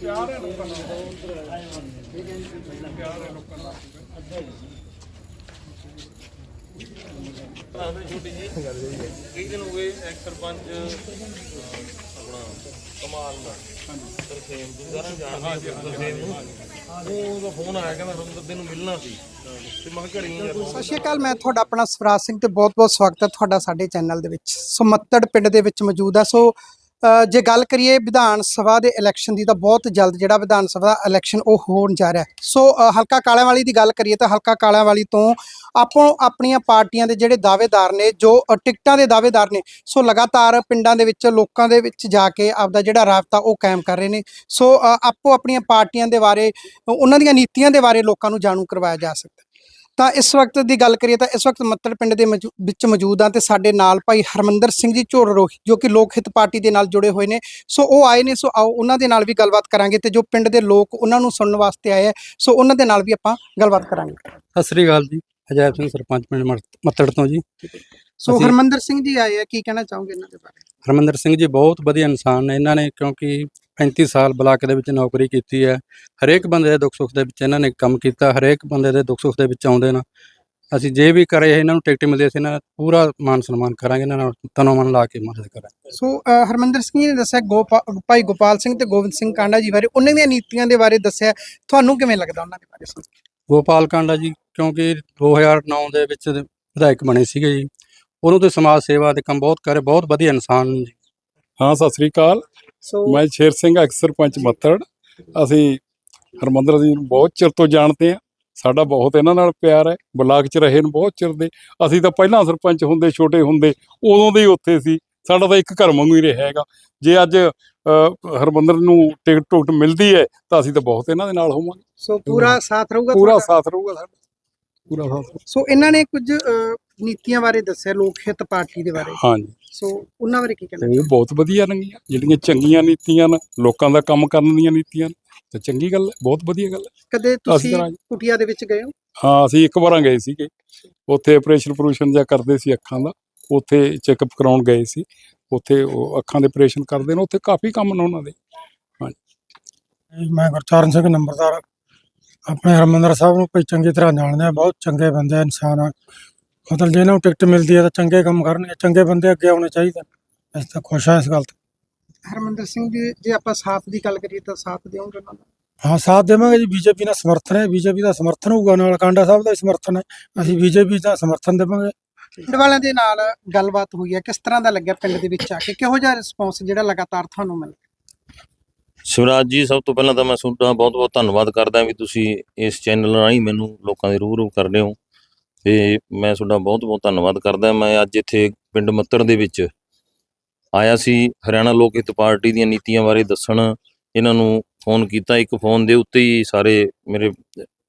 ਪਿਆਰ ਹੈ ਲੋਕਾਂ ਨਾਲ। ਪਿਆਰ ਹੈ ਲੋਕਾਂ ਨਾਲ। ਆਹ ਛੋਟੀ ਜੀ ਕਈ ਦਿਨ ਹੋ ਗਏ ਐਕਸ ਸਰਪੰਚ ਅਹ, ਆਪਣਾ ਕਮਾਲ ਦਾ। ਤਰਸੇਮ ਤੁਸੀਂ ਸਾਰਿਆਂ ਨੂੰ ਜਾਣਦੇ ਹੋ ਤਰਸੇਮ ਨੂੰ। ਉਹ ਉਹਦਾ ਫੋਨ ਆਇਆ ਕਹਿੰਦਾ ਰਮਦਰ ਨੂੰ ਮਿਲਣਾ ਸੀ। ਤੇ ਮੈਂ ਕਿਹਾ ਘੜੀ ਯਾਰ ਸਤਿ ਸ਼੍ਰੀ ਅਕਾਲ ਮੈਂ ਤੁਹਾਡਾ ਆਪਣਾ ਸਵਰਾਜ ਸਿੰਘ ਤੇ ਬਹੁਤ-ਬਹੁਤ ਸਵਾਗਤ ਹੈ ਤੁਹਾਡਾ ਸਾਡੇ ਚੈਨਲ ਦੇ ਵਿੱਚ। ਸੋ ਮੱਤੜ ਪਿੰਡ ਦੇ ਵਿੱਚ ਮੌਜੂਦ ਆ। ਸੋ ਜੇ ਗੱਲ ਕਰੀਏ ਵਿਧਾਨ ਸਭਾ ਦੇ ਇਲੈਕਸ਼ਨ ਦੀ ਤਾਂ ਬਹੁਤ ਜਲਦ ਜਿਹੜਾ ਵਿਧਾਨ ਸਭਾ ਦਾ ਇਲੈਕਸ਼ਨ ਉਹ ਹੋਣ ਜਾ ਰਿਹਾ ਸੋ ਅ, ਹਲਕਾ ਕਾਲਿਆਂਵਾਲੀ ਦੀ ਗੱਲ ਕਰੀਏ ਤਾਂ ਹਲਕਾ ਕਾਲਿਆਂਵਾਲੀ ਤੋਂ ਆਪੋ ਆਪਣੀਆਂ ਪਾਰਟੀਆਂ ਦੇ ਜਿਹੜੇ ਦਾਅਵੇਦਾਰ ਨੇ ਜੋ ਟਿਕਟਾਂ ਦੇ ਦਾਅਵੇਦਾਰ ਨੇ ਸੋ ਲਗਾਤਾਰ ਪਿੰਡਾਂ ਦੇ ਵਿੱਚ ਲੋਕਾਂ ਦੇ ਵਿੱਚ ਜਾ ਕੇ ਆਪਦਾ ਜਿਹੜਾ ਰਾਬਤਾ ਉਹ ਕਾਇਮ ਕਰ ਰਹੇ ਨੇ। ਸੋ ਆਪੋ ਆਪਣੀਆਂ ਪਾਰਟੀਆਂ ਦੇ ਬਾਰੇ ਉਹਨਾਂ ਦੀਆਂ ਨੀਤੀਆਂ ਦੇ ਬਾਰੇ ਲੋਕਾਂ ਨੂੰ ਜਾਣੂ ਕਰਵਾਇਆ ਜਾ ਸਕਦਾ ਤਾਂ ਇਸ ਵਕਤ ਦੀ ਗੱਲ ਕਰੀਏ ਤਾਂ ਇਸ ਵਕਤ ਮੱਤੜ ਪਿੰਡ ਦੇ ਵਿੱਚ ਮੌਜੂਦ ਆ ਤੇ ਸਾਡੇ ਨਾਲ ਭਾਈ ਹਰਮੰਦਰ ਸਿੰਘ ਜੀ ਝੋੜ ਰੋਹੀ ਜੋ ਕਿ ਲੋਕ ਹਿੱਤ ਪਾਰਟੀ ਦੇ ਨਾਲ ਜੁੜੇ ਹੋਏ ਨੇ। ਸੋ ਉਹ ਆਏ ਨੇ ਸੋ ਆਓ ਉਹਨਾਂ ਦੇ ਨਾਲ ਵੀ ਗੱਲਬਾਤ ਕਰਾਂਗੇ ਤੇ ਜੋ ਪਿੰਡ ਦੇ ਲੋਕ ਉਹਨਾਂ ਨੂੰ ਸੁਣਨ ਵਾਸਤੇ ਆਏ ਆ ਸੋ ਉਹਨਾਂ ਦੇ ਨਾਲ ਵੀ ਆਪਾਂ ਗੱਲਬਾਤ ਕਰਾਂਗੇ। ਸਤਿ ਸ੍ਰੀ ਅਕਾਲ ਜੀ ਅਜੈਬ ਸਿੰਘ ਸਰਪੰਚ ਪਿੰਡ ਮੱਤੜ ਤੋਂ ਜੀ। ਸੋ ਹਰਮੰਦਰ ਸਿੰਘ ਜੀ ਆਏ ਆ ਕੀ ਕਹਿਣਾ ਚਾਹੋਗੇ ਇਹਨਾਂ ਦੇ ਬਾਰੇ? ਹਰਮੰਦਰ ਸਿੰਘ ਜੀ ਬਹੁਤ ਵਧੀਆ ਇਨਸਾਨ ਨੇ ਇਹਨਾਂ ਨੇ ਕਿਉਂਕਿ 35 ਸਾਲ ਬਲਾਕ ਦੇ ਵਿੱਚ ਨੌਕਰੀ ਕੀਤੀ ਹੈ। ਹਰੇਕ ਬੰਦੇ ਦੇ ਦੁੱਖ ਸੁੱਖ ਦੇ ਵਿੱਚ ਇਹਨਾਂ ਨੇ ਕੰਮ ਕੀਤਾ ਹਰੇਕ ਬੰਦੇ ਦੇ ਦੁੱਖ ਸੁੱਖ ਦੇ ਵਿੱਚ ਆਉਂਦੇ ਨੇ। ਅਸੀਂ ਜੇ ਵੀ ਕਰੇ ਇਹਨਾਂ ਨੂੰ ਟਿਕਟ ਮਿਲਦੀ ਅਸੀਂ ਇਹਨਾਂ ਦਾ ਪੂਰਾ ਮਾਨ ਸਨਮਾਨ ਕਰਾਂਗੇ ਇਹਨਾਂ ਨਾਲ ਤਨੋਂ ਮਨ ਲਾ ਕੇ ਮਦਦ ਕਰਾਂਗੇ। ਸੋ ਅ, ਹਰਮੰਦਰ ਸਿੰਘ ਜੀ ਨੇ ਦੱਸਿਆ ਗੋਪਾ ਭਾਈ ਗੋਪਾਲ ਸਿੰਘ ਤੇ ਗੋਬਿੰਦ ਸਿੰਘ ਕਾਂਡਾ ਜੀ ਬਾਰੇ ਉਹਨਾਂ ਦੀਆਂ ਨੀਤੀਆਂ ਦੇ ਬਾਰੇ ਦੱਸਿਆ। ਤੁਹਾਨੂੰ ਕਿਵੇਂ ਲੱਗਦਾ ਉਹਨਾਂ ਦੇ ਬਾਰੇ? ਸੁਣ ਕੇ? ਗੋਪਾਲ ਕਾਂਡਾ ਜੀ ਕਿਉਂਕਿ 2009 ਦੇ ਵਿੱਚ ਵਿਧਾਇਕ ਬਣੇ ਸੀਗੇ ਜੀ। ਉਹਨੂੰ ਤੇ ਸਮਾਜ ਸੇਵਾ ਦੇ ਕੰਮ ਬਹੁਤ ਕਰੇ ਬਹੁਤ ਵਧੀਆ ਇਨਸਾਨ ਨੇ ਜੀ। ਹਾਂ ਸਤਿ ਸ੍ਰੀ ਅਕਾਲ। ਸੋ ਮੈਂ ਸ਼ੇਰ ਸਿੰਘ ਐਕਸ ਸਰਪੰਚ ਮੱਤੜ। ਅਸੀਂ ਹਰਮੰਦਰ ਜੀ ਨੂੰ ਬਹੁਤ ਚਿਰ ਤੋਂ ਜਾਣਦੇ ਆ ਸਾਡਾ ਬਹੁਤ ਇਹਨਾਂ ਨਾਲ ਪਿਆਰ ਹੈ। ਬਲਾਕ 'ਚ ਰਹੇ ਨੂੰ ਬਹੁਤ ਚਿਰ ਦੇ। ਅਸੀਂ ਤਾਂ ਪਹਿਲਾਂ ਸਰਪੰਚ ਹੁੰਦੇ ਛੋਟੇ ਹੁੰਦੇ ਉਦੋਂ ਦੇ ਹੀ ਉੱਥੇ ਸੀ। ਸਾਡਾ ਤਾਂ ਇੱਕ ਘਰ ਵਾਂਗੂ ਹੀ ਰਿਹਾ ਹੈਗਾ। ਜੇ ਅੱਜ ਹਰਮੰਦਰ ਨੂੰ ਟਿਕਟ ਟੁਕਟ ਮਿਲਦੀ ਹੈ ਤਾਂ ਅਸੀਂ ਤਾਂ ਬਹੁਤ ਇਹਨਾਂ ਦੇ ਨਾਲ ਹੋਵਾਂਗੇ। ਸੋ ਪੂਰਾ ਸਾਥ ਰਹੂਗਾ ਪੂਰਾ? ਸਾਥ ਰਹੂਗਾ ਸਾਡਾ। ਪੂਰਾ ਸਾਥ। ਸੋ ਇਹਨਾਂ ਨੇ ਕੁਝ ਨੀਤੀਆਂ ਬਾਰੇ ਦੱਸਿਆ ਲੋਕ ਹਿੱਤ ਪਾਰਟੀ ਦੇ ਬਾਰੇ। ਹਾਂਜੀ। ਸੋ ਉਹਨਾਂ ਬਾਰੇ ਕੀ ਕਹਿਣਾ? ਉਹ ਬਹੁਤ ਵਧੀਆ ਰੰਗੀਆਂ ਜਿਹੜੀਆਂ ਚੰਗੀਆਂ ਨੀਤੀਆਂ ਨੇ ਲੋਕਾਂ ਦਾ ਕੰਮ ਕਰਨ ਦੀਆਂ ਨੀਤੀਆਂ ਤਾਂ ਚੰਗੀ ਗੱਲ ਹੈ ਬਹੁਤ ਵਧੀਆ ਗੱਲ ਹੈ। ਕਦੇ ਤੁਸੀਂ ਜੀ। ਕੁਟਿਆ ਦੇ ਵਿੱਚ ਗਏ ਹੋ? ਹਾਂ ਅਸੀਂ ਇੱਕ ਵਾਰਾਂ ਗਏ ਸੀਗੇ। ਉੱਥੇ ਆਪਰੇਸ਼ਨ ਪ੍ਰੂਸ਼ਨ ਜਿਹਾ ਕਰਦੇ ਸੀ ਅੱਖਾਂ ਦਾ ਉੱਥੇ ਚੈੱਕਅਪ ਕਰਾਉਣ ਗਏ ਸੀ। ਉੱਥੇ ਉਹ ਅੱਖਾਂ ਦੇ ਆਪਰੇਸ਼ਨ ਕਰਦੇ ਨੇ ਉੱਥੇ ਕਾਫੀ ਕੰਮ ਨੇ ਉਹਨਾਂ ਦੇ। ਮੈਂ ਗੁਰਚਰਨ ਸਿੰਘ ਨੰਬਰਦਾਰ। ਆਪਣੇ ਹਰਮੰਦਰ ਸਾਹਿਬ ਨੂੰ ਕੋਈ ਚੰਗੀ ਤਰ੍ਹਾਂ ਜਾਣਦੇ ਆ ਬਹੁਤ ਚੰਗੇ ਬੰਦੇ ਆ, ਇਨਸਾਨ ਆ। ਮਤਲਬ ਜੇ ਇਹਨਾਂ ਨੂੰ ਟਿਕਟ ਮਿਲਦੀ ਹੈ ਤਾਂ ਚੰਗੇ ਕੰਮ ਕਰਨਗੇ ਚੰਗੇ ਬੰਦੇ ਅੱਗੇ ਆਉਣੇ ਚਾਹੀਦੇ। ਨੇ। ਅਸੀਂ ਤਾਂ ਖੁਸ਼ ਹਾਂ ਇਸ ਗੱਲ ਤੋਂ। ਹਰਮੰਦਰ ਸਿੰਘ ਜੀ ਜੇ ਆਪਾਂ ਸਾਥ ਦੀ ਗੱਲ ਕਰੀਏ ਤਾਂ ਸਾਥ ਦਿਓਗੇ ਉਹਨਾਂ ਦਾ ਹਾਂ ਸਾਥ ਦੇਵਾਂਗੇ ਜੀ। ਬੀਜੇਪੀ ਨਾਲ ਸਮਰਥਨ ਹੈ ਬੀਜੇਪੀ ਦਾ ਸਮਰਥਨ ਹੋਊਗਾ ਨਾਲ। ਕਾਂਡਾ ਸਾਹਿਬ ਦਾ ਵੀ ਸਮਰਥਨ ਹੈ। ਅਸੀਂ ਬੀਜੇਪੀ ਦਾ ਸਮਰਥਨ ਦੇਵਾਂਗੇ। ਪਿੰਡ ਵਾਲਿਆਂ ਦੇ ਨਾਲ ਗੱਲਬਾਤ ਹੋਈ ਹੈ। ਕਿਸ ਤਰ੍ਹਾਂ ਦਾ ਲੱਗਿਆ ਪਿੰਡ ਦੇ ਵਿੱਚ ਆ ਕੇ? ਕਿਹੋ ਜਿਹਾ ਰਿਸਪੌਂਸ ਜਿਹੜਾ ਲਗਾਤਾਰ ਤੁਹਾਨੂੰ ਮਿਲ ਸ਼ਿਵਰਾਜ ਜੀ ਸਭ ਤੋਂ ਪਹਿਲਾਂ ਤਾਂ ਮੈਂ ਤੁਹਾਡਾ ਬਹੁਤ-ਬਹੁਤ ਧੰਨਵਾਦ ਕਰਦਾ ਵੀ ਤੁਸੀਂ ਇਸ ਚੈਨਲ ਰਾਹੀਂ ਮੈਨੂੰ ਲੋਕਾਂ ਦੇ ਰੂਬਰੂ ਕਰਦੇ ਹੋ। ਤੇ ਮੈਂ ਤੁਹਾਡਾ ਬਹੁਤ-ਬਹੁਤ ਧੰਨਵਾਦ ਕਰਦਾ। ਮੈਂ ਅੱਜ ਇੱਥੇ ਪਿੰਡ ਮੱਤਰ ਦੇ ਵਿੱਚ ਆਇਆ ਸੀ। ਹਰਿਆਣਾ ਲੋਕ ਹਿੱਤ ਪਾਰਟੀ ਦੀਆਂ ਨੀਤੀਆਂ ਬਾਰੇ ਦੱਸਣ। ਇਹਨਾਂ ਨੂੰ ਫੋਨ ਕੀਤਾ। ਇੱਕ ਫੋਨ ਦੇ ਉੱਤੇ ਹੀ ਸਾਰੇ ਮੇਰੇ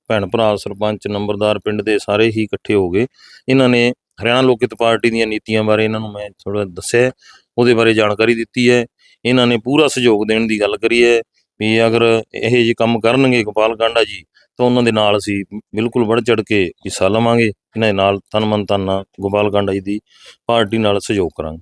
ਭੈਣ ਭਰਾ, ਸਰਪੰਚ, ਨੰਬਰਦਾਰ ਪਿੰਡ ਦੇ ਸਾਰੇ ਹੀ ਇਕੱਠੇ ਹੋ ਗਏ। ਇਹਨਾਂ ਨੇ ਹਰਿਆਣਾ ਲੋਕ ਹਿੱਤ ਪਾਰਟੀ ਦੀਆਂ ਨੀਤੀਆਂ ਬਾਰੇ ਇਹਨਾਂ ਨੂੰ ਮੈਂ ਥੋੜਾ ਦੱਸਿਆ। ਉਹਦੇ ਬਾਰੇ ਜਾਣਕਾਰੀ ਦਿੱਤੀ ਹੈ। ਇਹਨਾਂ ਨੇ ਪੂਰਾ ਸਹਿਯੋਗ ਦੇਣ ਦੀ ਗੱਲ ਕਰੀ ਹੈ ਵੀ ਅਗਰ ਇਹ ਜਿਹੇ ਕੰਮ ਕਰਨਗੇ ਗੋਪਾਲ ਕਾਂਡਾ ਜੀ ਤਾਂ ਉਹਨਾਂ ਦੇ ਨਾਲ ਅਸੀਂ ਬਿਲਕੁਲ ਵੱਧ ਚੜ ਕੇ ਹਿੱਸਾ ਲਵਾਂਗੇ। ਇਹਨਾਂ ਦੇ ਨਾਲ ਤਨ ਮਨ ਧਨ ਨਾਲ ਗੋਪਾਲ ਕਾਂਡਾ ਜੀ ਦੀ ਪਾਰਟੀ ਨਾਲ ਸਹਿਯੋਗ ਕਰਾਂਗੇ।